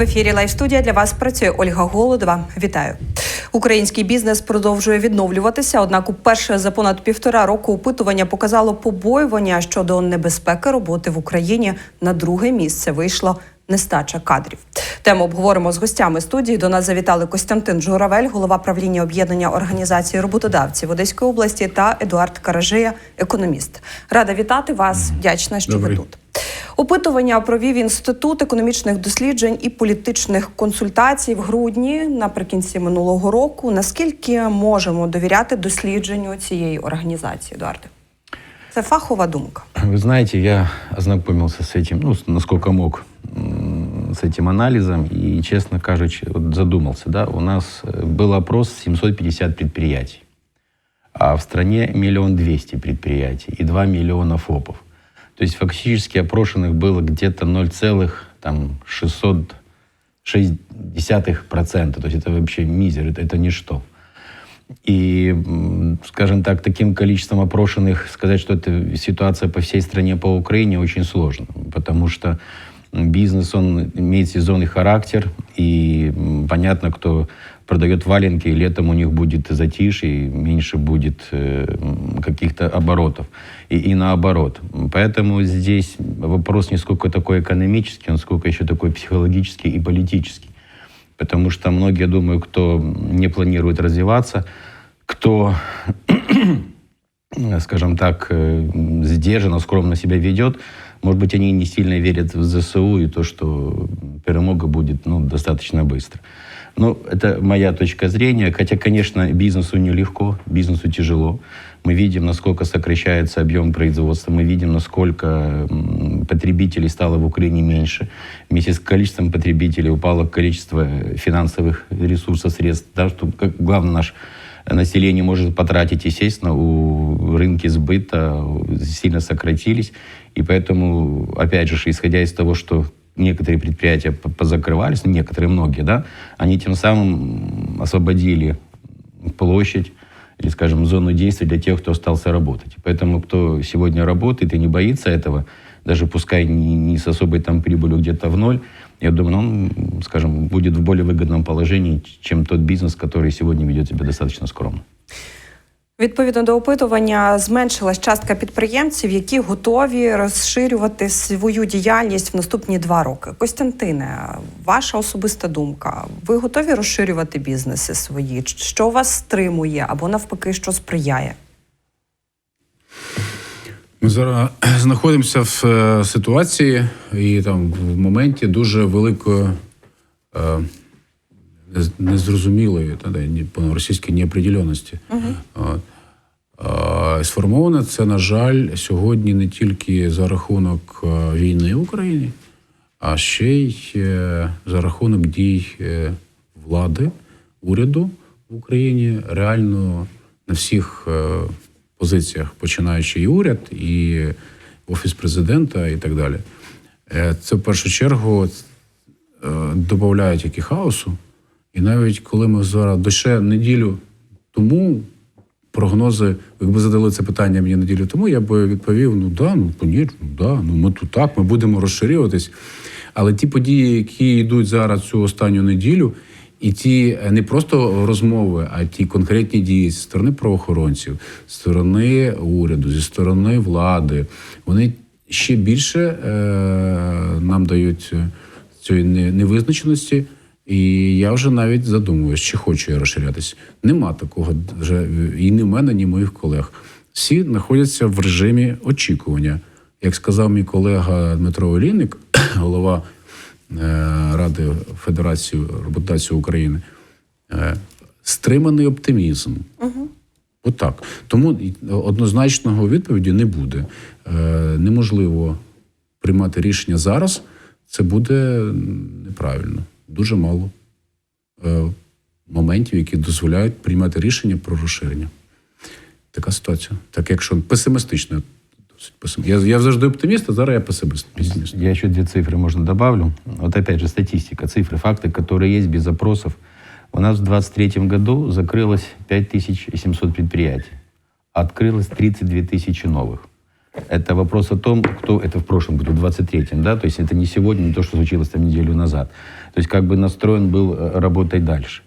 В ефірі Лайв студія для вас працює Ольга Голодова. Вітаю. Український бізнес продовжує відновлюватися. Однак, уперше за понад півтора року опитування показало побоювання щодо небезпеки роботи в Україні. На друге місце вийшло нестача кадрів. Тему обговоримо з гостями студії. До нас завітали Костянтин Журавель, голова правління об'єднання організації роботодавців Одеської області, та Едуард Каражия, економіст. Рада вітати вас. Вдячна, що Добрий. ви тут. Опитування провів інститут економічних досліджень і політичних консультацій в грудні наприкінці минулого року. Наскільки можемо довіряти дослідженню цієї організації, Едуарде? Це фахова думка. Вы знаете, я ознакомился с этим, ну, с- насколько мог, м, с этим анализом, и, честно кажучи, вот задумался, да, у нас э, был опрос 750 предприятий, а в стране миллион двести предприятий и 2 миллиона ФОПов. То есть фактически опрошенных было где-то 0,6%, то есть это вообще мизер, это, это ничто. И, скажем так, таким количеством опрошенных сказать, что это ситуация по всей стране, по Украине, очень сложно. Потому что бизнес, он имеет сезонный характер. И понятно, кто продает валенки, летом у них будет затишье, и меньше будет э, каких-то оборотов. И, и наоборот. Поэтому здесь вопрос не сколько такой экономический, он сколько еще такой психологический и политический. Потому что многие, думаю, кто не планирует развиваться, кто, скажем так, э, сдержанно, скромно себя ведет, может быть, они не сильно верят в ЗСУ и то, что перемога будет ну, достаточно быстро. Ну, это моя точка зрения. Хотя, конечно, бизнесу нелегко, бизнесу тяжело. Мы видим, насколько сокращается объем производства, мы видим, насколько потребителей стало в Украине меньше. Вместе с количеством потребителей упало количество финансовых ресурсов, средств. Да, что, как, главное, наш население может потратить, естественно, у рынки сбыта сильно сократились. И поэтому, опять же, исходя из того, что некоторые предприятия по- позакрывались, ну, некоторые, многие, да, они тем самым освободили площадь или, скажем, зону действия для тех, кто остался работать. Поэтому кто сегодня работает и не боится этого, даже пускай не, не с особой там прибылью где-то в ноль, я думаю, он, скажем, будет в более выгодном положении, чем тот бизнес, который сегодня ведет себя достаточно скромно. Відповідно до опитування, зменшилась частка підприємців, які готові розширювати свою діяльність в наступні два роки. Костянтине, ваша особиста думка. Ви готові розширювати бізнеси свої? Що вас стримує або навпаки, що сприяє? Ми зараз знаходимося в е, ситуації і там в моменті дуже великої е, незрозумілої де, неопределеності. От. Е, Сформоване це, на жаль, сьогодні не тільки за рахунок е, війни в Україні, а ще й е, за рахунок дій е, влади, уряду в Україні реально на всіх позиціях, починаючи і уряд, і офіс президента, і так далі. Це в першу чергу додає тільки хаосу. І навіть коли ми зараз лише неділю тому прогнози, якби задали це питання мені неділю тому, я би відповів: ну да, ну понятно, ну да, ну ми тут так, ми будемо розширюватись. Але ті події, які йдуть зараз цю останню неділю, і ті е, не просто розмови, а ті конкретні дії зі сторони правоохоронців, зі сторони уряду, зі сторони влади, вони ще більше е, нам дають е, цієї не- невизначеності. І я вже навіть задумуюсь, чи хочу я розширятись. Нема такого вже і ні в мене, ні в моїх колег. Всі знаходяться в режимі очікування. Як сказав мій колега Дмитро Олійник, голова е, Ради Федерації роботодавців України, е, стриманий оптимізм. Отак. Тому однозначного відповіді не буде. Е, неможливо приймати рішення зараз. Це буде неправильно. Дуже мало е, моментів, які дозволяють приймати рішення про розширення. Така ситуація. Так, якщо песимістично, досить песим- Я, я завжди оптиміст, а зараз я песиміст. песиміст. Я еще две цифры, можно, добавлю. Вот опять же статистика, цифры, факты, которые есть без опросов. У нас в 2023 году закрылось 5700 предприятий, а открылось 32 тысячи новых. Это вопрос о том, кто это в прошлом году, в 23-м, да, то есть это не сегодня, не то, что случилось там неделю назад. То есть как бы настроен был э, работать дальше.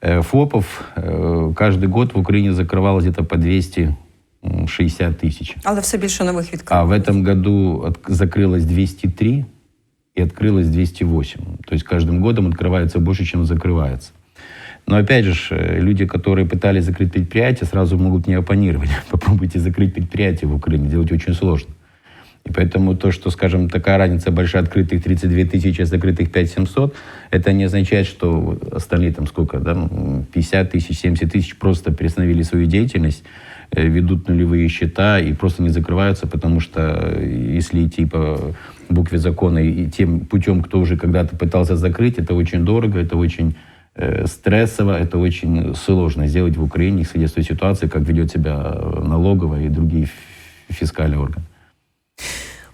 Э, ФОПов э, каждый год в Украине закрывалось где-то по 260 тысяч. Але все більше нових А відкрив. в этом году закрылось 203 и открылось 208. То есть каждым годом открывается больше, чем закрывается. Но опять же, люди, которые пытались закрыть предприятие, сразу могут не оппонировать. Попробуйте закрыть предприятие в Украине, делать очень сложно. И поэтому то, что, скажем, такая разница большая, открытых 32 тысячи, а закрытых 5700, это не означает, что остальные там сколько, да, ну, 50 тысяч, 70 тысяч просто приостановили свою деятельность, э, ведут нулевые счета и просто не закрываются, потому что э, если идти по букве закона и тем путем, кто уже когда-то пытался закрыть, это очень дорого, это очень э, стрессово, это очень сложно сделать в Украине, из той ситуации, как ведет себя налоговая и другие фискальные органы.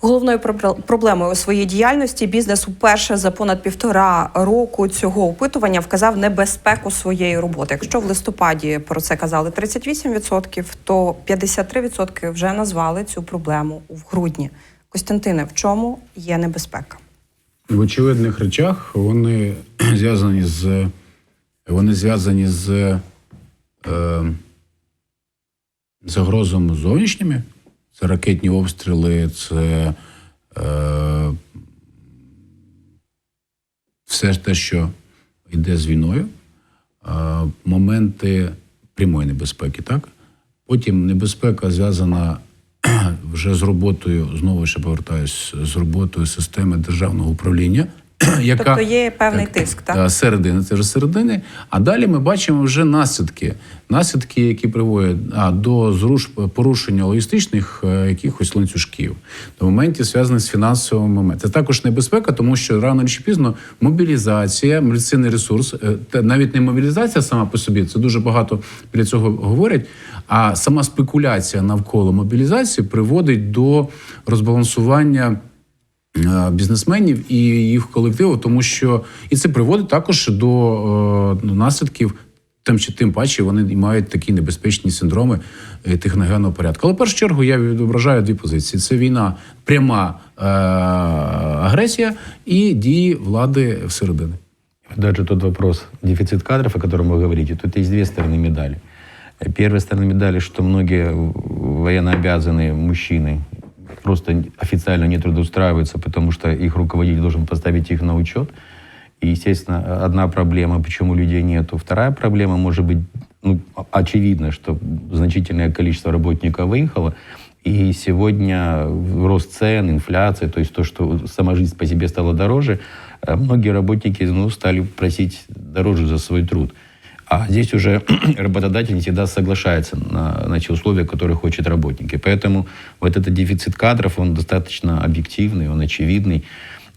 Головною проблемою у своїй діяльності бізнес уперше за понад півтора року цього опитування вказав небезпеку своєї роботи. Якщо в листопаді про це казали 38%, то 53% вже назвали цю проблему в грудні. Костянтине, в чому є небезпека? В очевидних речах вони зв'язані з вони зв'язані з е, загрозами зовнішніми. Це ракетні обстріли, це е, все те, що йде з війною, е, моменти прямої небезпеки, так? Потім небезпека зв'язана вже з роботою, знову ще повертаюсь, з роботою системи державного управління, яка Тобто є певний тиск, так? Е, середини, це вже середини. А далі ми бачимо вже наслідки. Наслідки, які приводять а, до зруш порушення логістичних е, якихось ланцюжків, до моментів, зв'язаних з фінансовим моментом. Це також небезпека, тому що рано чи пізно мобілізація, мобілізаційний ресурс, е, навіть не мобілізація сама по собі, це дуже багато біля цього говорять. А сама спекуляція навколо мобілізації приводить до розбалансування бізнесменів і їх колективу, тому що і це приводить також до е, наслідків. Тим чи тим паче вони і мають такі небезпечні синдроми е, техногенного порядку. Але в першу чергу я відображаю дві позиції: це війна, пряма е- агресія і дії влади всередині. Даже тот вопрос, дефицит кадров, о котором вы говорите, тут есть две стороны медали. Первая сторона медали, что многие военнообязанные мужчины Просто официально не трудоустраиваются, потому что их руководитель должен поставить их на учет. И, естественно, одна проблема, почему людей нету. Вторая проблема, может быть, ну, очевидно, что значительное количество работников выехало, и сегодня рост цен, инфляция, то есть то, что сама жизнь по себе стала дороже, э, многие работники ну, стали просить дороже за свой труд. А здесь уже работодатель не всегда соглашается на, на те условия, которые хочет работник. И поэтому вот этот дефицит кадров, он достаточно объективный, он очевидный.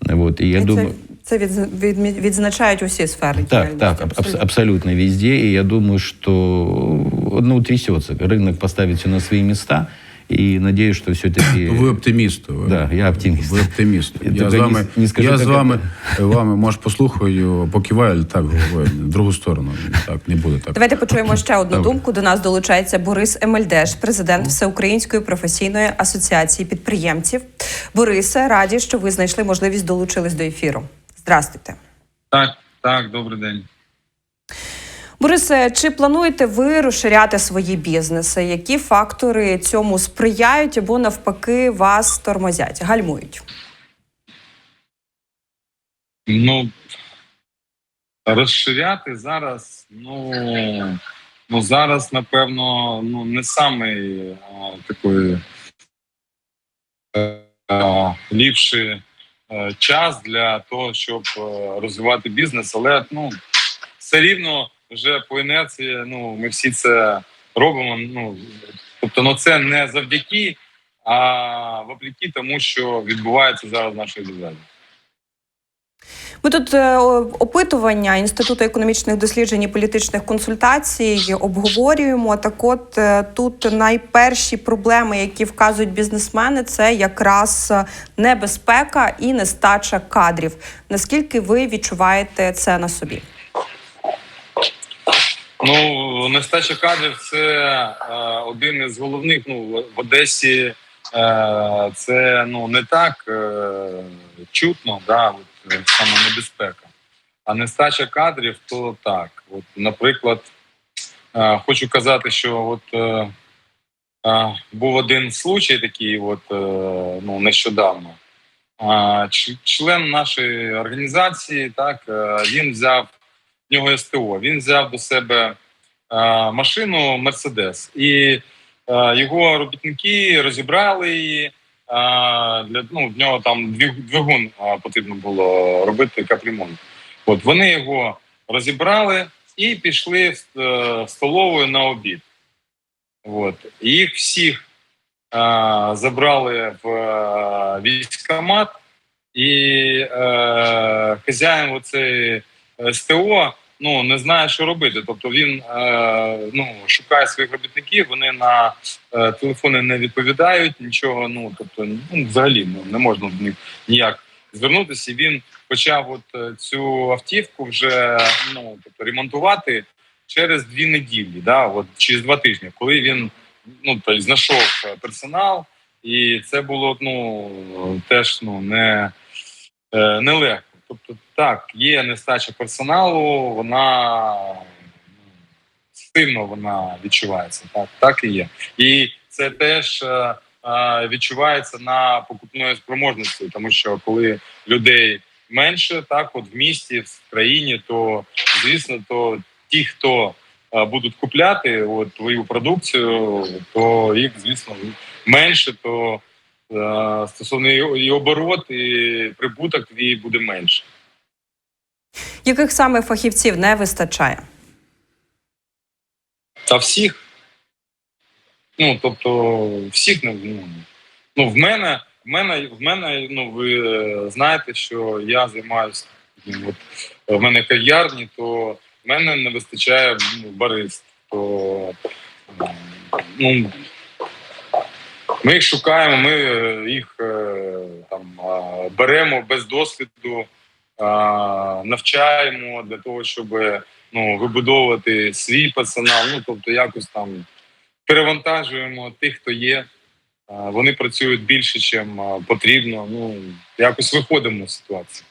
Вот. И я І думаю... це, це від, від, відзначають усі сфери. Так, діяльності, так, аб- абсолютно. абсолютно везде. И я думаю, что ну, трясется. Рынок поставит все на свои места. И надеюсь, что все-таки... Ви оптиміст. Ви, Да, я оптиміст. Ви оптиміст. Я тільки з вами, не- не скажу, я з вами, вами, може, послухаю, покиваю, але так головою, в другу сторону. Так, не буде так. Давайте почуємо ще одну Добре. думку. До нас долучається Борис Емельдеш, президент Всеукраїнської професійної асоціації підприємців. Борисе, раді, що ви знайшли можливість долучились до ефіру. Здрастуйте. Так, так, добрий день. Борисе, чи плануєте ви розширяти свої бізнеси? Які фактори цьому сприяють або навпаки вас тормозять, гальмують? Ну розширяти зараз, ну, ну зараз, напевно, ну не самий а, е, е, ліпший е, час для того, щоб розвивати бізнес, але ну все рівно вже по інерції, ну ми всі це робимо. Ну тобто, ну це не завдяки, а вопреки тому, що відбувається зараз в нашій державі. Ми тут е, опитування Інституту економічних досліджень і політичних консультацій обговорюємо. Так, от е, тут найперші проблеми, які вказують бізнесмени, це якраз небезпека і нестача кадрів. Наскільки ви відчуваєте це на собі? Ну, нестача кадрів це е, один із головних. Ну, в- Одесі е, це ну не так е, чутно, да, от, е, саме небезпека. А нестача кадрів, то так. От, наприклад, е, хочу казати, що от е, е, був один случай такий, от, е, ну, нещодавно. Ч- член нашої організації, так, е, він взяв в нього СТО, він взяв до себе е, машину Мерседес. І е, його робітники розібрали її. е, Для, ну, в нього там двигун потрібно було робити капремонт. От вони його розібрали і пішли в, столову на обід. От. Їх всіх е, забрали в е, військкомат, і е, хазяїн оцей СТО ну, не знає, що робити. Тобто він е, ну, шукає своїх робітників, вони на е, телефони не відповідають, нічого, ну тобто, ну, взагалі ну, не можна до них ніяк звернутися. І він почав от е, цю автівку вже ну, тобто, ремонтувати через дві неділі, да, от, через два тижні, коли він ну, тобто, знайшов е, персонал, і це було ну, теж ну, не, е, нелегко. Тобто, так, є нестача персоналу, вона ну, сильно вона відчувається. Так, так і є. І це теж е, е, відчувається на покупної спроможності, тому що коли людей менше, так от в місті, в країні, то звісно, то ті, хто е, будуть купляти от, твою продукцію, то їх, звісно, менше, то е, стосовно і, оборот, і прибуток твій буде менше. Яких саме фахівців не вистачає? Та всіх. Ну, тобто, всіх не ну, ну в мене, в мене, в мене, ну ви е, знаєте, що я займаюся. Ну, от, в мене кав'ярні, то в мене не вистачає ну, барист. То ну, ми їх шукаємо, ми е, їх е, там беремо без досвіду, навчаємо для того, щоб ну, вибудовувати свій персонал. Ну тобто, якось там перевантажуємо тих, хто є. Вони працюють більше, ніж потрібно. Ну якось виходимо з ситуації.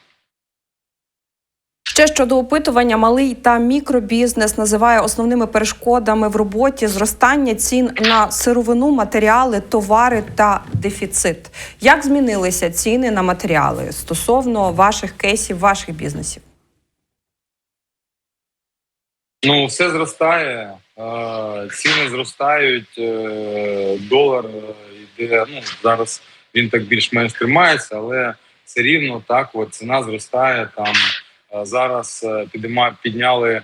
Ще щодо опитування, малий та мікробізнес називає основними перешкодами в роботі зростання цін на сировину, матеріали, товари та дефіцит. Як змінилися ціни на матеріали стосовно ваших кейсів, ваших бізнесів? Ну, все зростає, ціни зростають, е, долар е, йде. Ну зараз він так більш-менш тримається, але все рівно так. От ціна зростає. Там зараз е, підійма- підняли е,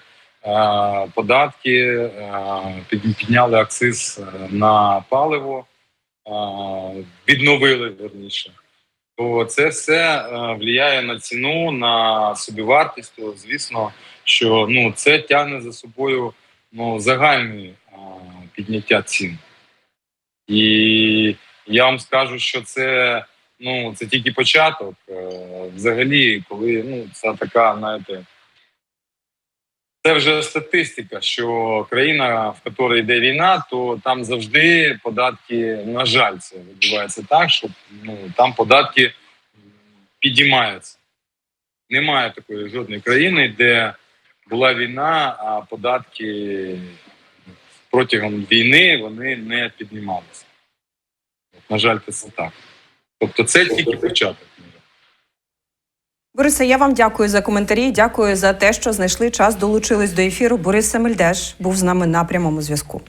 податки, е, підняли акциз е, на паливо, е, відновили верніше. То це все е, впливає на ціну, на собівартість. То, звісно, що ну це тягне за собою ну загальне підняття цін. І я вам скажу, що це ну це тільки початок. Е, Взагалі, коли ну це така, знаєте, це вже статистика, що країна, в якій йде війна, то там завжди податки, на жаль, це відбувається так, що ну там податки підіймаються. Немає такої жодної країни, де була війна, а податки протягом війни вони не піднімалися. На жаль, це так. Тобто це тільки початок. Борисе, я вам дякую за коментарі. Дякую за те, що знайшли час, долучились до ефіру. Борис Семельдеш був з нами на прямому зв'язку.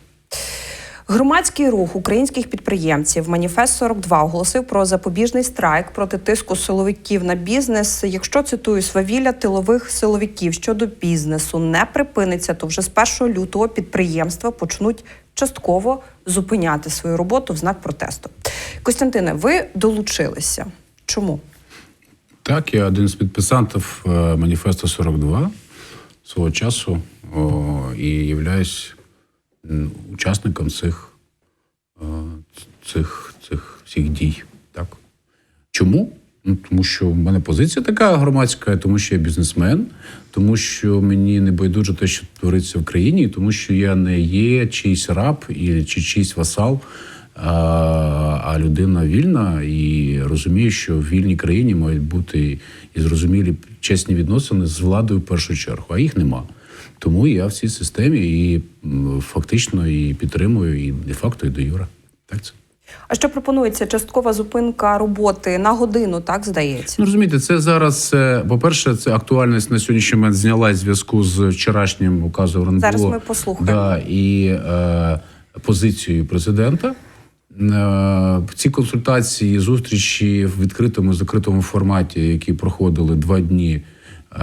Громадський рух українських підприємців Маніфест 42 оголосив про запобіжний страйк проти тиску силовиків на бізнес. Якщо цитую свавілля тилових силовиків щодо бізнесу не припиниться, то вже з 1 лютого підприємства почнуть частково зупиняти свою роботу в знак протесту. Костянтине, ви долучилися. Чому? Так, я один з підписантів е, маніфесту 42 свого часу о, і являюсь учасником цих, е, цих, цих всіх дій. Так. Чому? Ну, тому що в мене позиція така громадська, тому що я бізнесмен, тому що мені не байдуже те, що твориться в країні, тому що я не є чийсь раб і, чи чийсь васал. А, а людина вільна і розуміє, що в вільній країні мають бути і зрозумілі чесні відносини з владою в першу чергу, а їх нема. Тому я в цій системі і фактично і підтримую, і де-факто, і до юра. Так це. А що пропонується? Часткова зупинка роботи на годину, так здається. Ну розумієте, це зараз, е, по-перше, це актуальність на сьогоднішній момент знялась в зв'язку з вчорашнім указом РНБО. Зараз ми послухаємо. Да, і е, позицією президента. Е, ці консультації, зустрічі в відкритому закритому форматі, які проходили два дні. е,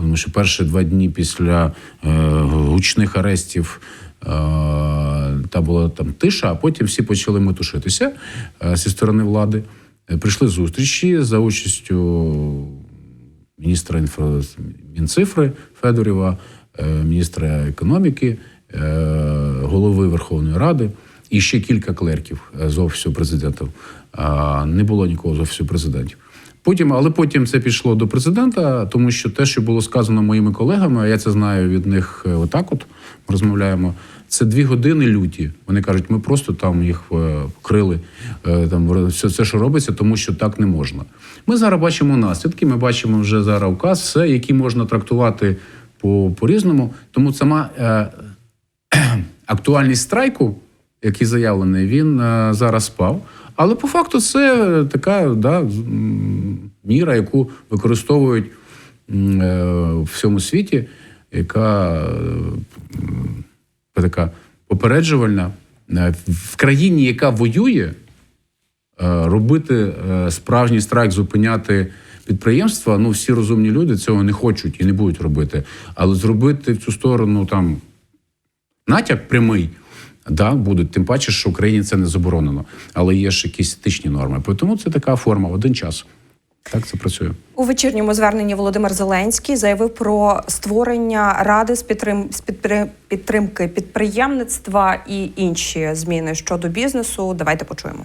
Тому що перші два дні після гучних арестів та була там тиша, а потім всі почали метушитися е, зі сторони влади. Е, Прийшли зустрічі за участю міністра інфра... Мінцифри Федорєва, е, міністра економіки, е, голови Верховної Ради і ще кілька клерків е, з офісу президента. А, Не було нікого з офісу президентів. Потім, але потім це пішло до президента, тому що те, що було сказано моїми колегами, а я це знаю від них е, отак. От ми розмовляємо. Це дві години люті. Вони кажуть, ми просто там їх е, вкрили, е, там все це, що робиться, тому що так не можна. Ми зараз бачимо наслідки. Ми бачимо вже зараз указ, все, який можна трактувати по, по-різному. Тому сама е, актуальність страйку, який заявлений, він е, зараз спав. Але по факту це така да, міра, яку використовують е, в всьому світі, яка е, така попереджувальна. Е, В країні, яка воює, е, робити е, справжній страйк, зупиняти підприємства. Ну, всі розумні люди цього не хочуть і не будуть робити. Але зробити в цю сторону там натяк прямий. Да, будуть, тим паче, що в Україні це не заборонено, але є ж якісь етичні норми. Тому це така форма один час. Так це працює. У вечірньому зверненні Володимир Зеленський заявив про створення ради з підтрим... з підтримки підприємництва і інші зміни щодо бізнесу. Давайте почуємо.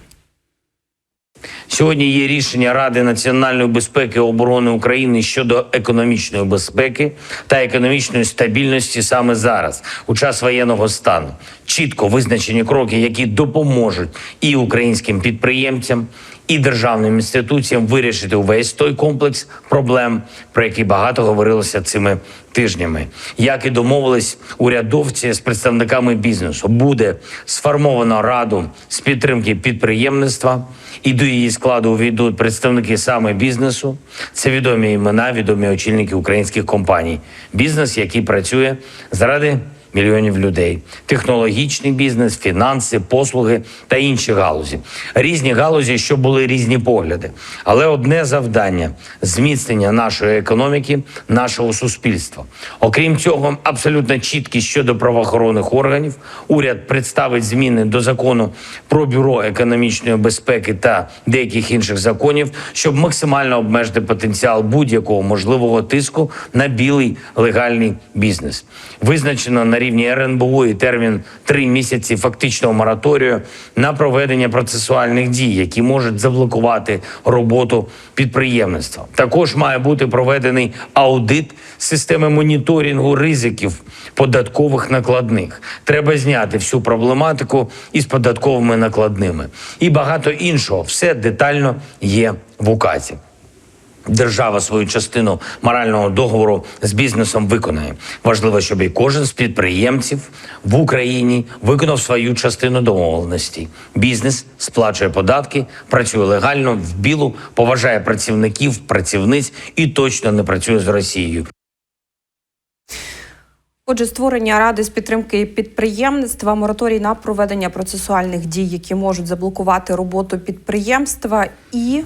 Сьогодні є рішення Ради національної безпеки і оборони України щодо економічної безпеки та економічної стабільності саме зараз, у час воєнного стану. Чітко визначені кроки, які допоможуть і українським підприємцям, і державним інституціям вирішити увесь той комплекс проблем, про які багато говорилося цими тижнями. Як і домовились урядовці з представниками бізнесу, буде сформовано раду з підтримки підприємництва, і до її складу увійдуть представники саме бізнесу. Це відомі імена, відомі очільники українських компаній. Бізнес, який працює заради мільйонів людей, технологічний бізнес, фінанси, послуги та інші галузі. Різні галузі, що були різні погляди. Але одне завдання зміцнення нашої економіки, нашого суспільства. Окрім цього, абсолютно чіткість щодо правоохоронних органів. Уряд представить зміни до закону про бюро економічної безпеки та деяких інших законів, щоб максимально обмежити потенціал будь-якого можливого тиску на білий легальний бізнес. Визначено на рівні РНБО і термін три місяці фактичного мораторію на проведення процесуальних дій, які можуть заблокувати роботу підприємництва. Також має бути проведений аудит системи моніторингу ризиків податкових накладних. Треба зняти всю проблематику із податковими накладними і багато іншого. Все детально є в указі. Держава свою частину морального договору з бізнесом виконає. Важливо, щоб і кожен з підприємців в Україні виконав свою частину домовленості. Бізнес сплачує податки, працює легально в білу, поважає працівників, працівниць і точно не працює з Росією. Отже, створення ради з підтримки підприємництва, мораторій на проведення процесуальних дій, які можуть заблокувати роботу підприємства, і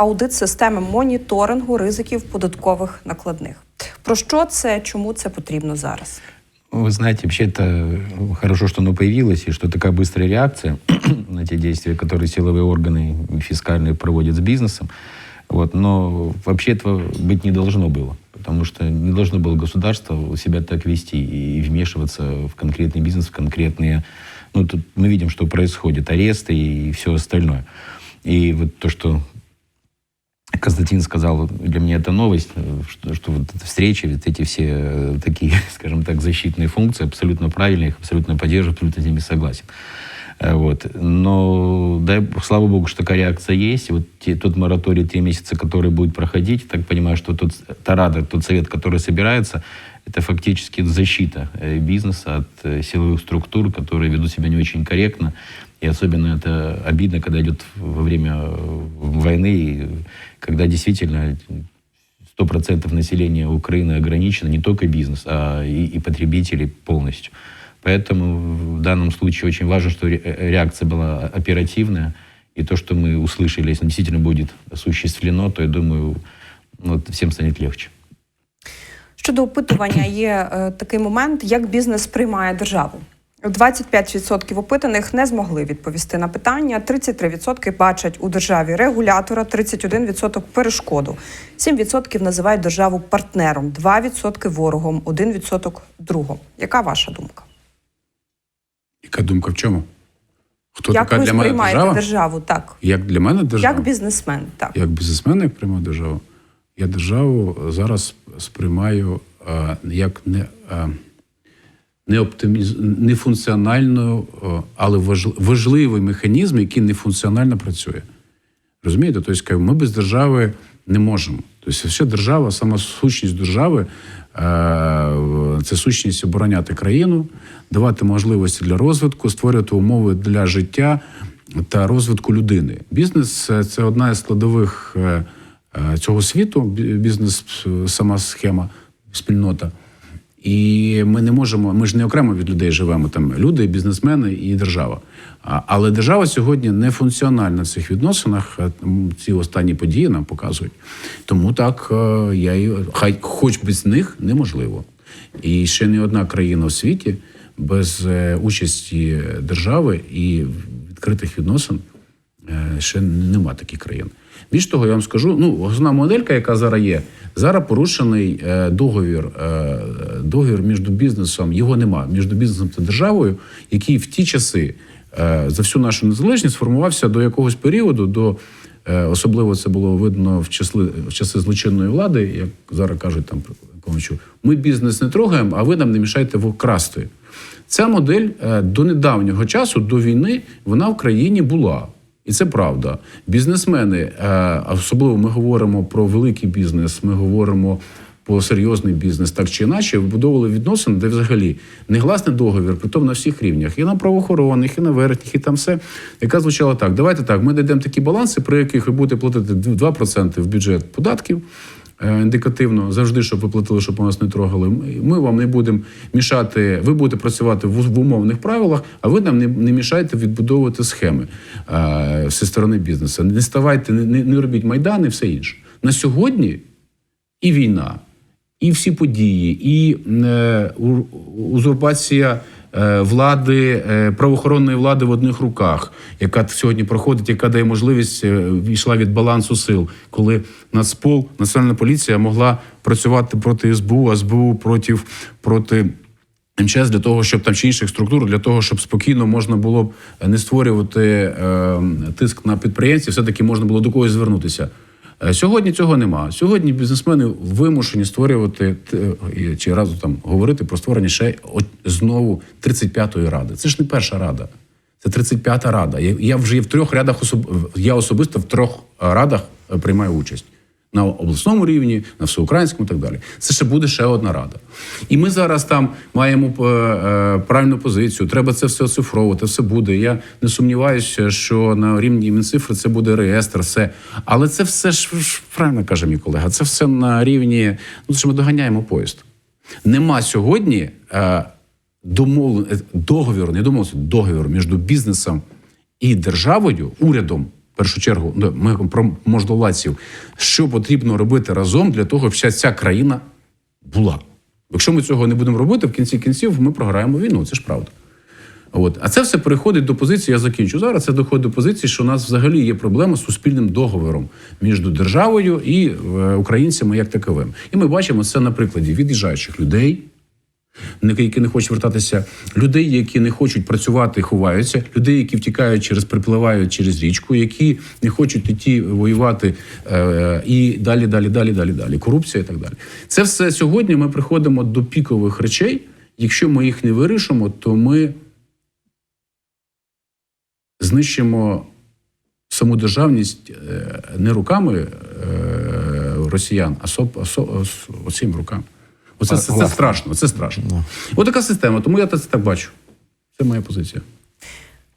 аудит системи моніторингу ризиків податкових накладних. Про що це? Чому це потрібно зараз? Вы знаете, вообще это хорошо, что оно появилось, и что такая быстрая реакция на те действия, которые силовые органы фискальные проводят с бизнесом. Вот. Но вообще этого быть не должно было. Потому что не должно было государство себя так вести и вмешиваться в конкретный бизнес, в конкретные... Ну, тут мы видим, что происходит. Аресты и все остальное. И вот то, что Константин сказал, для меня это новость, что, что вот эта встреча, вот эти все э, такие, скажем так, защитные функции абсолютно правильные, их абсолютно поддерживаю, абсолютно с ними согласен. Э, Вот. Но дай, слава богу, что такая реакция есть. Вот те- тот мораторий три месяца, который будет проходить, так понимаю, что тот та рада, тот совет, который собирается, это фактически защита э, бизнеса от силовых структур, которые ведут себя не очень корректно. И особенно это обидно, когда идет во время войны, когда действительно 100% населения Украины ограничено, не только бизнес, а и, и потребители полностью. Поэтому в данном случае очень важно, что ре- э, реакция была оперативная, и то, что мы услышали, если действительно будет осуществлено, то я думаю, ну, вот всем станет легче. Щодо опитування, є е, такий момент, як бізнес сприймає державу. 25% опитаних не змогли відповісти на питання. 33% бачать у державі регулятора, 31% перешкоду, 7% називають державу партнером, 2% ворогом, 1% другом. Яка ваша думка? Яка думка в чому? Хто як така ви для мене сприймаєте держава? державу? Так Як для мене держава? як бізнесмен, так Як бізнесмен, як приймаю державу, я державу зараз сприймаю е, як не, е, не, оптиміз... не функціональну, е, але важ- важливий механізм, який не функціонально працює. Розумієте? Тобто, ми без держави не можемо. Тобто, ще держава, сама сущність держави е, це сущність обороняти країну, давати можливості для розвитку, створювати умови для життя та розвитку людини. Бізнес це одна із складових е, цього світу. Бізнес сама схема, спільнота. І ми не можемо, ми ж не окремо від людей живемо там люди, бізнесмени і держава. Але держава сьогодні не функціональна в цих відносинах. Ці останні події нам показують. Тому так е, я і хай хоч без них неможливо. І ще не одна країна у світі без е, участі держави і відкритих відносин Е, ще нема таких країн. Більш того, я вам скажу, ну, основна моделька, яка зараз є, зараз порушений е, договір, е, договір між бізнесом, його нема, між бізнесом та державою, який в ті часи е, за всю нашу незалежність формувався до якогось періоду, до особливо це було видно в часи, в часи злочинної влади, як зараз кажуть там Комичу, ми бізнес не трогаємо, а ви нам не мішайте вкрасти. Ця модель до недавнього часу, до війни, вона в країні була. І це правда. Бізнесмени, е, особливо ми говоримо про великий бізнес, ми говоримо про серйозний бізнес, так чи інакше, вибудовували відносини, де взагалі негласний договір, притом на всіх рівнях, і на правоохоронних, і на верхніх, і там все, яка звучала так: давайте так, ми дадемо такі баланси, при яких ви будете платити 2% в бюджет податків індикативно, завжди, щоб ви платили, щоб вас не трогали. Ми- вам не будемо мішати, ви будете працювати в, умовних правилах, а ви нам не, не мішайте відбудовувати схеми е, зі сторони бізнесу. Не ставайте, не, не, робіть майдан і все інше. На сьогодні і війна, і всі події, і е, ур- узурпація е, влади, е, правоохоронної влади в одних руках, яка сьогодні проходить, яка дає можливість е, війшла від балансу сил, коли Нацпол, Національна поліція могла працювати проти СБУ, а СБУ проти, проти МЧС для того, щоб там чи інших структур, для того, щоб спокійно можна було не створювати е, тиск на підприємців, все-таки можна було до когось звернутися. Е, Сьогодні цього нема. Сьогодні бізнесмени вимушені створювати т- чи разу там говорити про створення ще знову 35-ї ради. Це ж не перша рада, це 35-та рада. Я, вже є в трьох рядах особ... я особисто в трьох е, радах е, приймаю участь. На обласному рівні, на всеукраїнському і так далі. Це ще буде ще одна рада. І ми зараз там маємо е, е, правильну позицію. Треба це все оцифровувати, все буде. Я не сумніваюся, що на рівні Мінцифри це буде реєстр, все. Але це все ж правильно каже мій колега. Це все на рівні. Ну, що ми доганяємо поїзд. Нема сьогодні е, домов... договіру, не домовленості, договіру між бізнесом і державою, урядом. Першу чергу, ми про можновладців, що потрібно робити разом для того, щоб ця країна була. Якщо ми цього не будемо робити, в кінці кінців ми програємо війну. Це ж правда. От. А це все переходить до позиції, я закінчу зараз. Це доходить до позиції, що у нас взагалі є проблема з суспільним договором між державою і е, українцями як таковим. І ми бачимо це на прикладі від'їжджаючих людей, які не хочуть вертатися, людей, які не хочуть працювати, ховаються, людей, які втікають через припливають через річку, які не хочуть йти воювати е, і далі, далі, далі, далі, далі. Корупція і так далі. Це все сьогодні. Ми приходимо до пікових речей. Якщо ми їх не вирішимо, то ми знищимо саму державність е, не руками е, росіян, а оцим руками. Оце це, це страшно. Це страшно. Ось така система, тому я це так бачу. Це моя позиція.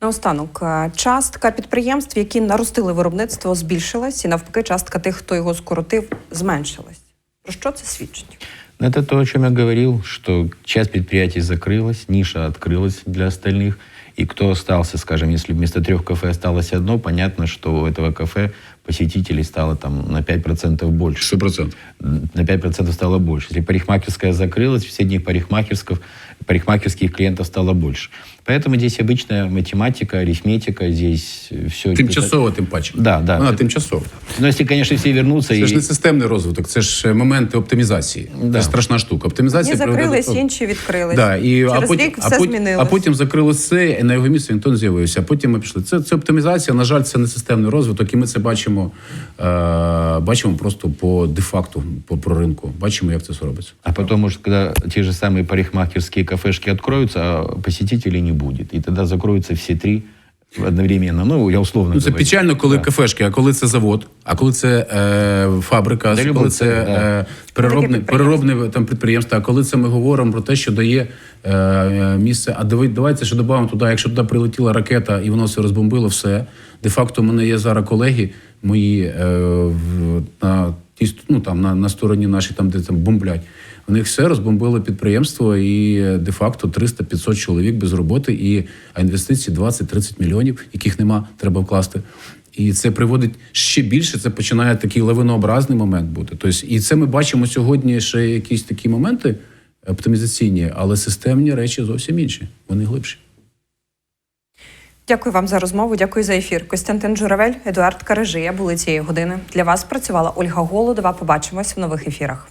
Наостанок, е, частка підприємств, які наростили виробництво, збільшилась, і навпаки, частка тих, хто його скоротив, зменшилась. Про що це свідчить? Ну, Это то, о чем я говорил, что часть предприятий закрылась, ниша открылась для остальных. И кто остался, скажем, если вместо трех кафе осталось одно, понятно, что у этого кафе посетителей стало там на 5% больше. 100%. на 5% стало больше. Если парикмахерская закрылась, в соседних парикмахерских, парикмахерских клиентов стало больше. Поэтому здесь обычная математика, арифметика, здесь все... Тимчасово, тим паче. Да, да. Вона тимчасово. Но если, конечно, все вернутся... Це и... ж не системний розвиток, це ж е, моменти оптимізації. Да. Це страшна штука. Оптимізація Одні приведе до закрились, того- інші відкрились. Да, і, Через а потім, рік а все потім, змінилось. а потім закрили це, і на його місце Інтон з'явився. А потім ми пішли. Це, це оптимізація. На жаль, це не системний розвиток, і ми це бачимо, е, бачимо просто по де-факту, по, по ринку. Бачимо, як це все робиться. А потом, может, когда те же самые парикмахерские кафешки откроются, а посетителей не будет. И тогда закроются все три одновременно. Ну, я условно Ну, це говорю. печально, коли Да. кафешки, а коли це завод, а коли це е, фабрика, Та коли це да. е, переробне, переробне там підприємство, а коли це ми говоримо про те, що дає е, е, місце. А давай, давайте ще додамо туди, якщо туди прилетіла ракета і воно все розбомбило, все. Де-факто, мене є зараз колеги мої е, в, на ст- ну, там, на, на стороні нашій, там, де там бомблять. У них все розбомбило підприємство, і е, де-факто 300-500 чоловік без роботи, і а інвестиції 20-30 мільйонів, яких нема, треба вкласти. І це приводить ще більше. Це починає такий лавинообразний момент бути. Тобто, і це ми бачимо сьогодні ще якісь такі моменти оптимізаційні, але системні речі зовсім інші. Вони глибші. Дякую вам за розмову. Дякую за ефір. Костянтин Журавель, Едуард Каражия були цієї години. Для вас працювала Ольга Голодова. Побачимось в нових ефірах.